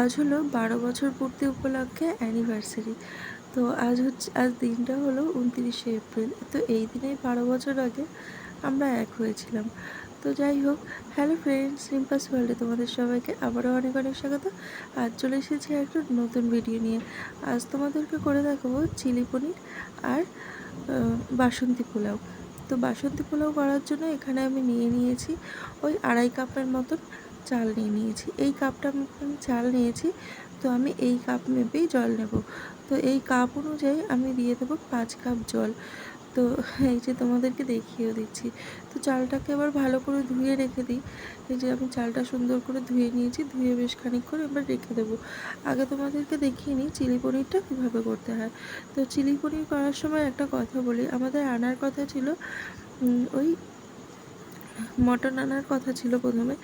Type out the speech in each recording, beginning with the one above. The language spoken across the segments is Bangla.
আজ হলো বারো বছর পূর্তি উপলক্ষে অ্যানিভার্সারি তো আজ হচ্ছে, আজ দিনটা হলো উনত্রিশে এপ্রিল। তো এই দিনেই বারো বছর আগে আমরা এক হয়েছিলাম। তো যাই হোক হ্যালো ফ্রেন্ডস রিম্পাস ওয়ার্ল্ডে তোমাদের সবাইকে আবারও অনেক অনেক স্বাগত। আজ চলে এসেছি একটা নতুন ভিডিও নিয়ে। আজ তোমাদেরকে করে দেখাবো চিলি পনির আর বাসন্তী পোলাও। তো বাসন্তী পোলাও করার জন্য এখানে আমি নিয়ে নিয়েছি ওই আড়াই কাপের মতন চাল নিয়ে নিয়েছি। এই কাপটা আমি চাল নিয়েছি, তো আমি এই কাপ মেপেই জল নেব। তো এই কাপ অনুযায়ী আমি দিয়ে দেবো পাঁচ কাপ জল। তো এই যে তোমাদেরকে দেখিয়েও দিচ্ছি। তো চালটাকে এবার ভালো করে ধুয়ে রেখে দিই। এই যে আমি চালটা সুন্দর করে ধুয়ে নিয়েছি, ধুয়ে বেশ খানিকক্ষণ এবার রেখে দেবো। আগে তোমাদেরকে দেখিয়ে নিই চিলি পনিরটা কীভাবে করতে হয়। তো চিলি পনির করার সময় একটা কথা বলি। আমাদের আনার কথা ছিল ওই মটন আনার কথা ছিল প্রথমে।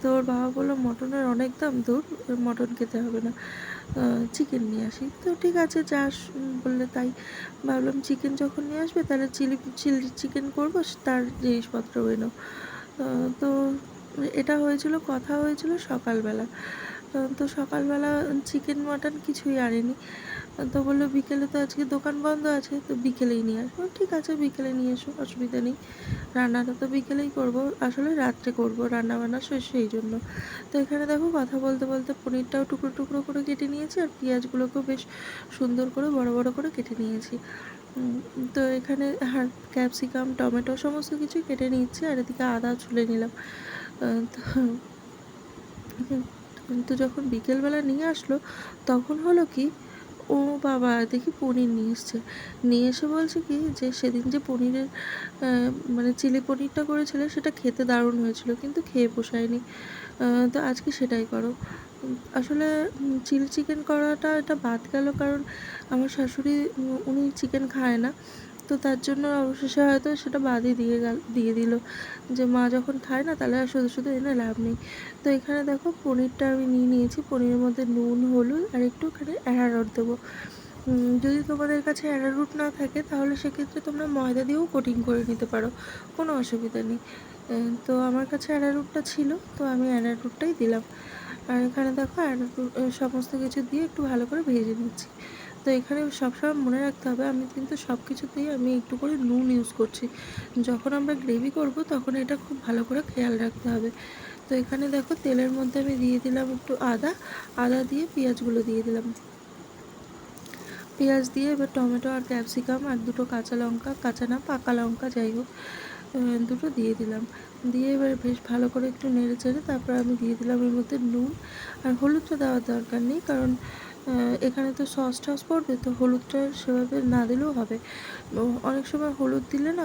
তো ওর বাবা বলল, মটনের অনেক দাম দূর, মটন খেতে হবে না। চিকেন নিয়ে আসি। তো ঠিক আছে, যা বললে তাই। ভাবলাম চিকেন যখন নিয়ে আসবে, তাহলে চিলি চিলি চিকেন করব, তার জিনিসপত্র এনো তো এটা হয়েছিল, কথা হয়েছিল সকালবেলা। তো সকালবেলা চিকেন মাটন কিছুই আনেনি। তো বলল, বিকেলে তো আজকে দোকান বন্ধ আছে, তো বিকেলেই নিয়ে আসব। ঠিক আছে, বিকেলে নিয়ে এসো, অসুবিধা নেই। রান্নাটা তো বিকেলেই করব, আসলে রাত্রে করব রান্না বান্না শেষ সেই জন্য। তো এখানে দেখো, কথা বলতে বলতে পনিরটাও টুকরো টুকরো করে কেটে নিয়েছি, আর পেঁয়াজগুলোকেও বেশ সুন্দর করে, বড় বড় করে কেটে নিয়েছি। তো এখানে ক্যাপসিকাম, টমেটো সমস্ত কিছু কেটে নিচ্ছি আর এদিকে আদা ছুলে নিলাম। তো কিন্তু যখন বিকেলবেলা নিয়ে আসলো, তখন হলো কি, ও বাবা, দেখি পনির নিয়ে এসছে। নিয়ে এসে বলছে কি, যে সেদিন যে পনিরের মানে চিলি পনিরটা করেছিলে, সেটা খেতে দারুণ হয়েছিল, কিন্তু খেয়ে পোষায়নি। তো আজকে সেটাই করো। আসলে চিলি চিকেন করাটা এটা বাদ গেল, কারণ আমার শাশুড়ি উনি চিকেন খায় না। তো তার জন্য অবশেষে হয়তো সেটা বাদই দিয়ে গেল, দিয়ে দিল। যে মা যখন খায় না, তাহলে আর শুধু শুধু এনে লাভ নেই। তো এখানে দেখো পনিরটা আমি নিয়ে নিয়েছি। পনিরের মধ্যে নুন, হলুদ আর একটু এখানে অ্যারারট দেবো। যদি তোমাদের কাছে অ্যারারুট না থাকে, তাহলে সেক্ষেত্রে তোমরা ময়দা দিয়েও কোটিং করে নিতে পারো। কোনো অসুবিধা নেই। তো আমার কাছে অ্যারারুটটা ছিল, তো আমি অ্যারারুটটাই দিলাম। আর এখানে দেখো অ্যারারুট সমস্ত কিছু দিয়ে একটু ভালো করে ভেজে নিচ্ছি। তো এখানে সবসময় মনে রাখতে হবে, আমি কিন্তু সব কিছুতেই আমি একটু করে নুন ইউজ করছি। যখন আমরা গ্রেভি করব তখন এটা খুব ভালো করে খেয়াল রাখতে হবে। তো এখানে দেখো তেলের মধ্যে আমি দিয়ে দিলাম একটু আদা আদা দিয়ে পেঁয়াজগুলো দিয়ে দিলাম। পেঁয়াজ দিয়ে এবার টমেটো আর ক্যাপসিকাম আর দুটো কাঁচা লঙ্কা, কাঁচা না পাকা লঙ্কা যাই হোক দুটো দিয়ে দিলাম। দিয়ে এবার বেশ ভালো করে একটু নেড়ে চেড়ে তারপর আমি দিয়ে দিলাম এর মধ্যে নুন। আর হলুদটা দেওয়ার দরকার নেই কারণ এখানে তো সস টস পড়বে, তো হলুদটা সেভাবে না দিলেও হবে। অনেক সময় হলুদ দিলে না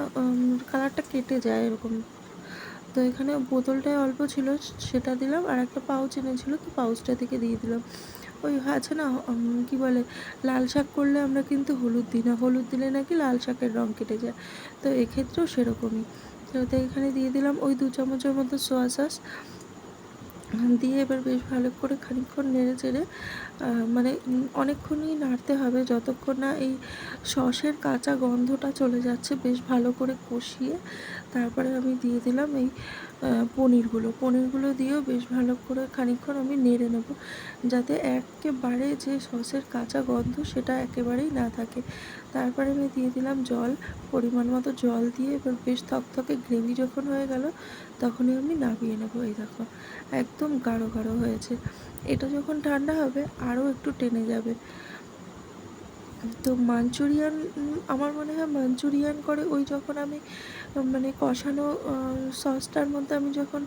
কালারটা কেটে যায় এরকম। তো এখানে বোতলটায় অল্প ছিল, সেটা দিলাম, আর একটা পাউচ এনেছিল, তো পাউচটা থেকে দিয়ে দিলাম। ওই আছে না কি বলে, লাল শাক করলে আমরা কিন্তু হলুদ দিই না। হলুদ দিলে নাকি লাল শাকের রং কেটে যায়। তো এক্ষেত্রেও সেরকমই। তো এখানে দিয়ে দিলাম ওই দু চামচের মতো সোয়া সস দিয়ে এবার বেশ ভালো করে খানিকক্ষণ নেড়ে চেড়ে মানে অনেকক্ষণই নাড়তে হবে যতক্ষণ না এই সসের কাঁচা গন্ধটা চলে যাচ্ছে। বেশ ভালো করে কষিয়ে তারপরে আমি দিয়ে দিলাম এই পনিরগুলো। পনিরগুলো দিয়েও বেশ ভালো করে খানিকক্ষণ আমি নেড়ে নেব যাতে একেবারে যে সসের কাঁচা গন্ধ সেটা একেবারেই না থাকে। তারপরে আমি দিয়ে দিলাম জল, পরিমাণ মতো জল দিয়ে এবার বেশ থকথকে গ্রেভি যখন হয়ে গেল, তখনই আমি নামিয়ে নেব, এই দেখো, একদম গাঢ় গাঢ় হয়েছে। এটা যখন ঠান্ডা হবে, আরও একটু টেনে যাবে। তো মাঞ্চুরিয়ান, আমার মনে হয় মাঞ্চুরিয়ান করে ওই যখন আমি মানে কষানো সসটার মধ্যে আমি যখন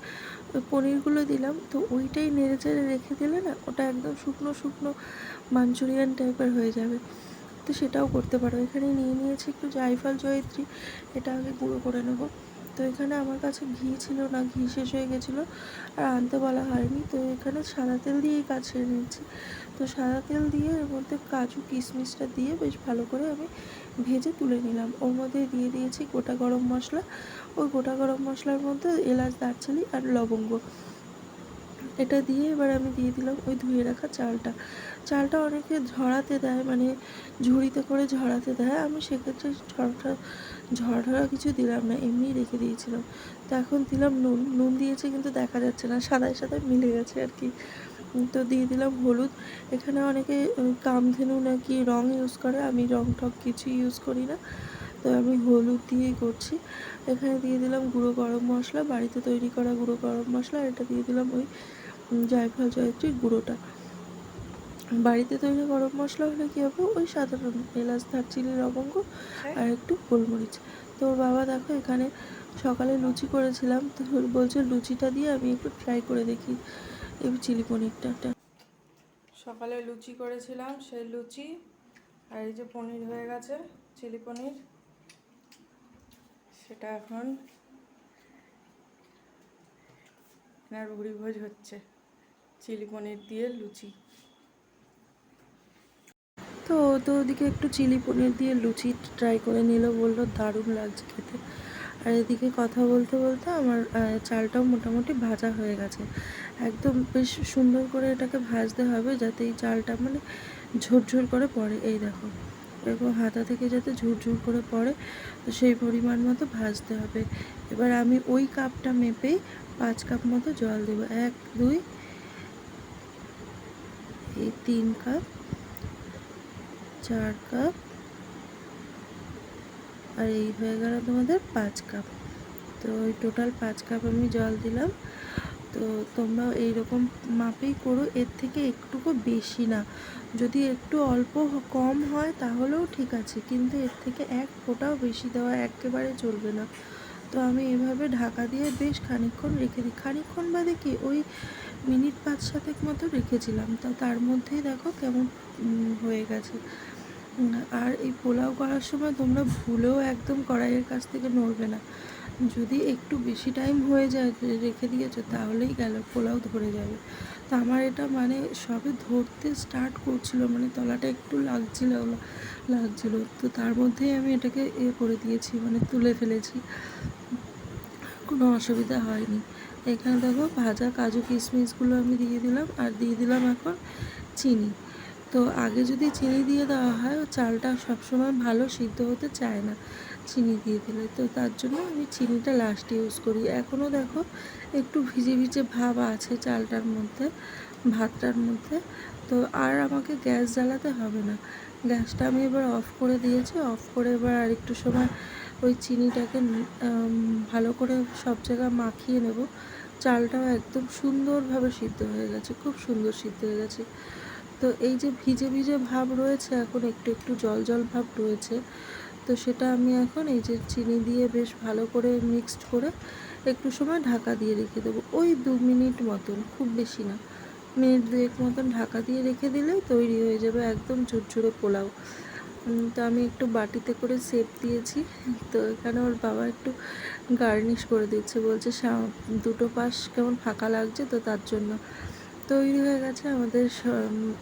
পনিরগুলো দিলাম, তো ওইটাই নেড়ে চেড়ে রেখে দিলে না, ওটা একদম শুকনো শুকনো মাঞ্চুরিয়ান টাইপের হয়ে যাবে। তো সেটাও করতে পারো। এখানে নিয়ে নিয়েছি একটু জায়ফল জয়িত্রী, এটা আগে গুঁড়ো করে নেব। তো এখানে আমার কাছে ঘি ছিল না, ঘি শেষ হয়ে গেছিল আর আনতে বলা হয়নি। তো এখানে সাদা তেল দিয়েই কাজ সেরে নিচ্ছি তো সাদা তেল দিয়ে এর মধ্যে কাজু কিশমিশটা দিয়ে বেশ ভালো করে আমি ভেজে তুলে নিলাম। ওর মধ্যে দিয়ে দিয়েছি গোটা গরম মশলা। ওই গোটা গরম মশলার মধ্যে এলাচ, দারচিনি আর লবঙ্গ। এটা দিয়ে এবার আমি দিয়ে দিলাম ওই ধুয়ে রাখা চালটা। চালটা অনেকে ঝরাতে দেয় মানে ঝুড়িতে করে ঝরাতে দেয়। আমি সেক্ষেত্রে ঝড়টা ঝরা কিছু দিলাম না, এমনিই রেখে দিয়েছিলাম। তো এখন দিলাম নুন। নুন দিয়েছে কিন্তু দেখা যাচ্ছে না, সাদায় সাদায় মিলে গেছে আর কি। তো দিয়ে দিলাম হলুদ। এখানে অনেকে, কামধেনু নাকি রং ইউজ করে, আমি রং টক কিছু ইউজ করি না। তো আমি হলুদ দিয়েই করছি। এখানে দিয়ে দিলাম গুঁড়ো গরম মশলা বাড়িতে তৈরি করা গুঁড়ো গরম মশলা আর এটা দিয়ে দিলাম ওই জায়ফল জয়ত্রীর গুঁড়োটা। বাড়িতে তৈরি গরম মশলা হলে কী হবে? ওই সাধারণ এলাচ দারচিনি লবঙ্গ আর একটু গোলমরিচ। তো ওর বাবা দেখো এখানে সকালে লুচি করেছিলাম তো বলছে লুচিটা দিয়ে আমি একটু ট্রাই করে দেখি এই চিলি পনিরটা। সকালে লুচি করেছিলাম সেই লুচি আর এই যে পনির হয়ে গেছে চিলি পনির। সেটা এখন এনার ভুড়ি ভোজ হচ্ছে, চিলি পনির দিয়ে লুচি। তো তো ওদিকে একটু চিলি পনির দিয়ে লুচি ট্রাই করে নিল, বলল দারুণ লাগছে খেতে। আর এদিকে কথা বলতে বলতে আমার চালটাও মোটামুটি ভাজা হয়ে গেছে। একদম বেশ সুন্দর করে এটাকে ভাজতে হবে যাতে এই চালটা মানে ঝুরঝুর করে পড়ে। এই দেখো। এরকম হাতা থেকে যাতে ঝুরঝুর করে পড়ে, তো সেই পরিমাণ মতো ভাজতে হবে। এবার আমি ওই কাপটা মেপেই পাঁচ কাপ মতো জল দেবো। এক, দুই, এই তিন কাপ, চার কাপ, আর এই হয়ে গেল তোমাদের পাঁচ কাপ। তো ওই টোটাল পাঁচ কাপ আমি জল দিলাম। তো তোমরা এইরকম মাপেই করো, এর থেকে একটুকু বেশি না। যদি একটু অল্প কম হয় তাহলেও ঠিক আছে, কিন্তু এর থেকে এক ফোঁটাও বেশি দেওয়া একেবারে চলবে না। তো আমি এভাবে ঢাকা দিয়ে বেশ খানিকক্ষণ রেখে দিই খানিকক্ষণ বাদে কি ওই মিনিট পাঁচ সাতেক মতো রেখেছিলাম। তা তার মধ্যেই দেখো কেমন হয়ে গেছে। আর এই পোলাও করার সময় তোমরা ভুলেও একদম কড়াইয়ের কাছ থেকে নড়বে না। যদি একটু বেশি টাইম হয়ে যায় রেখে দিয়েছ, তাহলেই গেল, পোলাও ধরে যাবে। তো আমার এটা মানে সবে ধরতে স্টার্ট করছিল মানে তলাটা একটু লাগছিল লাগছিল। তো তার মধ্যেই আমি এটাকে এ করে দিয়েছি মানে তুলে ফেলেছি। কোনো অসুবিধা হয়নি। এখানে দেখো ভাজা কাজু কিশমিশগুলো আমি দিয়ে দিলাম, আর দিয়ে দিলাম এখন চিনি। তো আগে যদি চিনি দিয়ে দেওয়া হয় চালটা সবসময় ভালো সিদ্ধ হতে চায় না। চিনি দিয়ে দিলে। তো তার জন্য আমি চিনিটা লাস্টে ইউজ করি। এখনও দেখো একটু ভিজে ভিজে ভাব আছে চালটার মধ্যে, ভাতটার মধ্যে। তো আর আমাকে গ্যাস জ্বালাতে হবে না। গ্যাসটা আমি এবার অফ করে দিয়েছি। অফ করে এবার আর একটু সময় ওই চিনিটাকে ভালো করে সব জায়গায় মাখিয়ে নেব। চালটাও একদম সুন্দরভাবে সিদ্ধ হয়ে গেছে, খুব সুন্দর সিদ্ধ হয়ে গেছে। তো এই যে ভিজে ভিজে ভাব রয়েছে, এখন একটু একটু জল জল ভাব রয়েছে। তো সেটা আমি এখন এই যে চিনি দিয়ে বেশ ভালো করে মিক্সড করে একটু সময় ঢাকা দিয়ে রেখে দেবো। ওই দু মিনিট মতন, খুব বেশি না। মিনিট দুয়েক মতন ঢাকা দিয়ে রেখে দিলেই তৈরি হয়ে যাবে একদম ঝুরঝুরে পোলাও। তো আমি একটু বাটিতে করে সেপ দিয়েছি। তো এখানে ওর বাবা একটু গার্নিশ করে দিচ্ছে, বলছে দুটো পাশ কেমন ফাঁকা লাগছে তো তার জন্য। তৈরি হয়ে গেছে আমাদের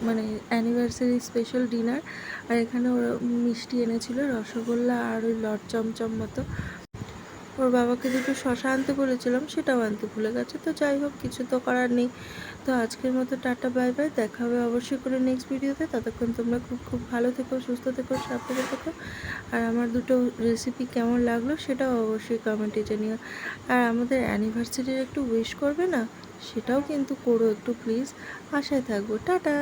মানে অ্যানিভার্সারি স্পেশাল ডিনার আর এখানে ওরা মিষ্টি এনেছিল, রসগোল্লা আর ওই লট চমচম মতো। ওর বাবাকে দুটো শশা আনতে বলেছিলাম, সেটাও আনতে ভুলে গেছে। তো যাই হোক, কিছু তো করার নেই। তো আজকের মতো টাটা বাই বাই দেখা হবে অবশ্যই করে নেক্সট ভিডিওতে ততক্ষণ তোমরা খুব খুব ভালো থেকো, সুস্থ থেকো, সাবধানে থেকো। আর আমার দুটো রেসিপি কেমন লাগল, সেটাও অবশ্যই কমেন্টে জানিও। আর আমাদের অ্যানিভার্সারির একটু উইশ করবে না? সেটাও কিন্তু করো একটু প্লিজ আশায় থাকব। টাটা।